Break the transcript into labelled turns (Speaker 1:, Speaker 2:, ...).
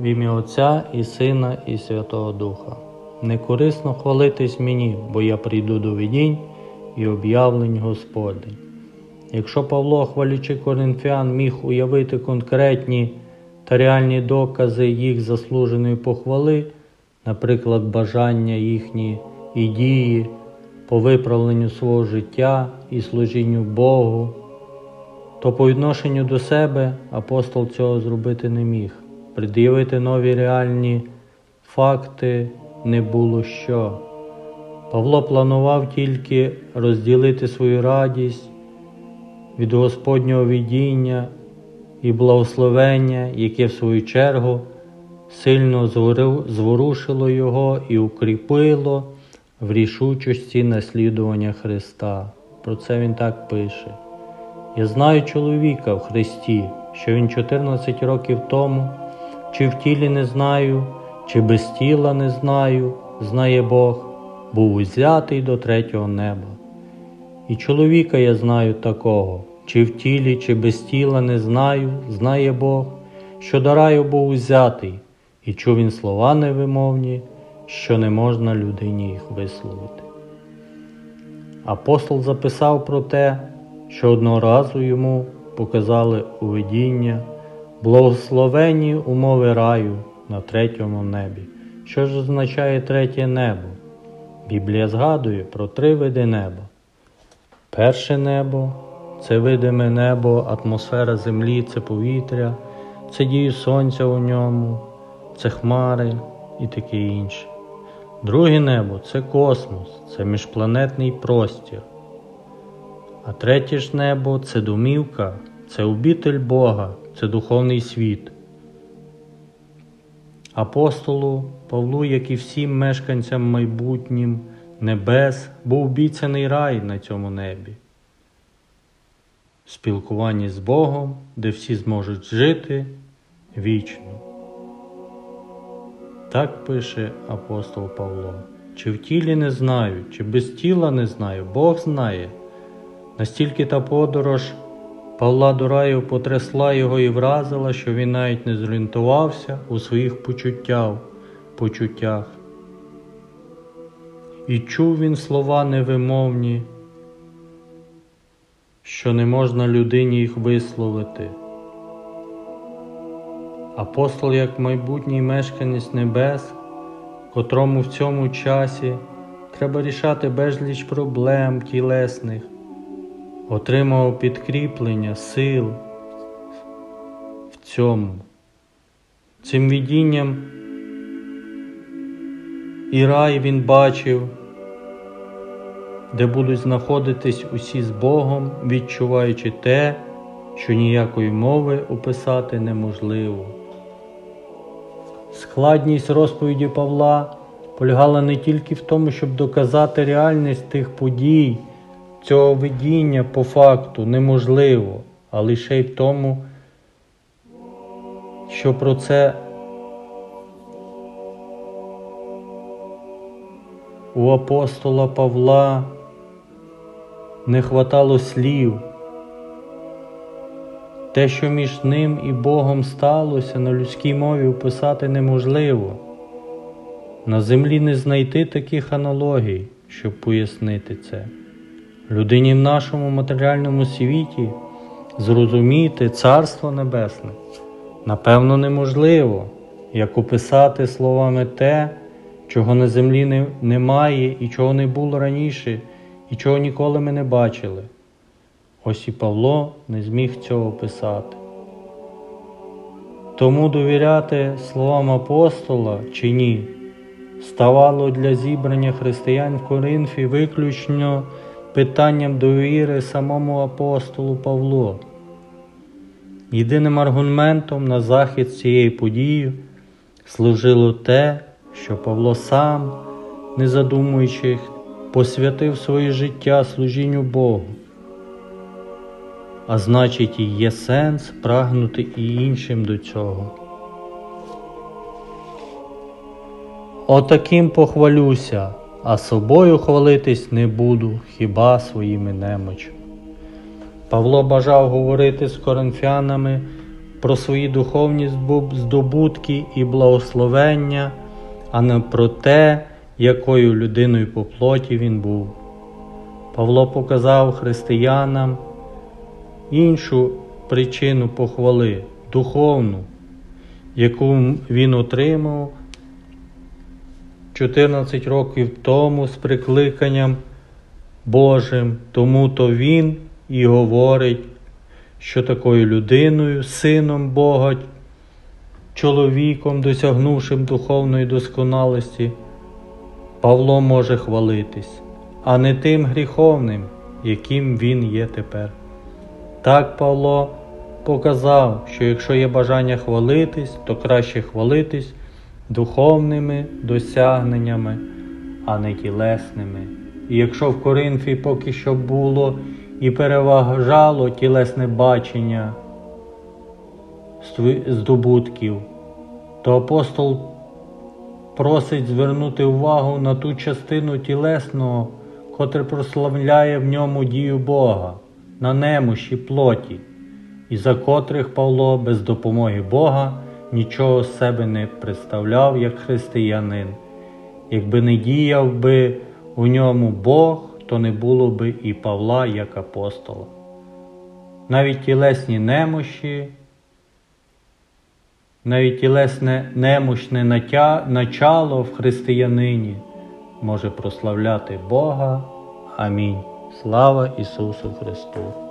Speaker 1: В ім'я Отця і Сина, і Святого Духа. Не корисно хвалитись мені, бо я прийду до видінь і об'явлень Господень. Якщо Павло, хвалячи коринфян, міг уявити конкретні та реальні докази їх заслуженої похвали, наприклад, бажання їхні і дії по виправленню свого життя і служінню Богу, то по відношенню до себе апостол цього зробити не міг. Пред'явити нові реальні факти не було що. Павло планував тільки розділити свою радість від Господнього видіння і благословення, яке в свою чергу сильно зворушило його і укріпило в рішучості наслідування Христа. Про це він так пише. Я знаю чоловіка в Христі, що він 14 років тому, чи в тілі не знаю, чи без тіла не знаю, знає Бог, був узятий до третього неба. І чоловіка я знаю такого, чи в тілі, чи без тіла не знаю, знає Бог, що до раю був узятий, і чув він слова невимовні, що не можна людині їх висловити. Апостол записав про те, що одного разу йому показали у видіння благословенні умови раю на третьому небі. Що ж означає третє небо? Біблія згадує про три види неба. Перше небо це видиме небо, атмосфера землі, це повітря, це дії сонця у ньому, це хмари і таке інше. Друге небо це космос, це міжпланетний простір. А третє ж небо це домівка, це обітель Бога, це духовний світ. Апостолу Павлу, як і всім мешканцям майбутнім небес, був обіцяний рай на цьому небі. Спілкування з Богом, де всі зможуть жити вічно. Так пише апостол Павло. Чи в тілі не знаю, чи без тіла не знаю, Бог знає. Настільки та подорож Павла до раю потрясла його і вразила, що він навіть не зорієнтувався у своїх почуттях, почуттях. І чув він слова невимовні, що не можна людині їх висловити. Апостол, як майбутній мешканець небес, котрому в цьому часі треба рішати безліч проблем тілесних, отримав підкріплення сил в цьому. Цим видінням і рай він бачив, де будуть знаходитись усі з Богом, відчуваючи те, що ніякої мови описати неможливо. Складність розповіді Павла полягала не тільки в тому, щоб доказати реальність тих подій, цього видіння по факту неможливо, а лише й в тому, що про це у апостола Павла не хватало слів. Те, що між ним і Богом сталося, на людській мові описати неможливо. На землі не знайти таких аналогій, щоб пояснити це. Людині в нашому матеріальному світі зрозуміти Царство Небесне напевно неможливо, як описати словами те, чого на землі не, немає і чого не було раніше, і чого ніколи ми не бачили. Ось і Павло не зміг цього писати. Тому довіряти словам апостола чи ні, ставало для зібрання християн в Коринфі виключно питанням довіри самому апостолу Павлу. Єдиним аргументом на захід цієї події служило те, що Павло сам, не задумуючи, посвятив своє життя служінню Богу. А значить, і є сенс прагнути і іншим до цього. Отаким похвалюся, а собою хвалитись не буду, хіба своїми немочами. Павло бажав говорити з коринфянами про свої духовні здобутки і благословення, а не про те, якою людиною по плоті він був. Павло показав християнам іншу причину похвали духовну, яку він отримав 14 років тому з прикликанням Божим, тому то він і говорить, що такою людиною, сином Бога, чоловіком, досягнувшим духовної досконалості, Павло може хвалитись, а не тим гріховним, яким він є тепер. Так Павло показав, що якщо є бажання хвалитись, то краще хвалитись духовними досягненнями, а не тілесними. І якщо в Коринфі поки що було і переважало тілесне бачення здобутків, то апостол просить звернути увагу на ту частину тілесного, котре прославляє в ньому дію Бога, на немощі плоті, і за котрих Павло без допомоги Бога нічого себе не представляв як християнин. Якби не діяв би у ньому Бог, то не було би і Павла як апостола. Навіть тілесні немощі, навіть тілесне немощне натя- начало в християнині може прославляти Бога. Амінь. Слава Ісусу Христу!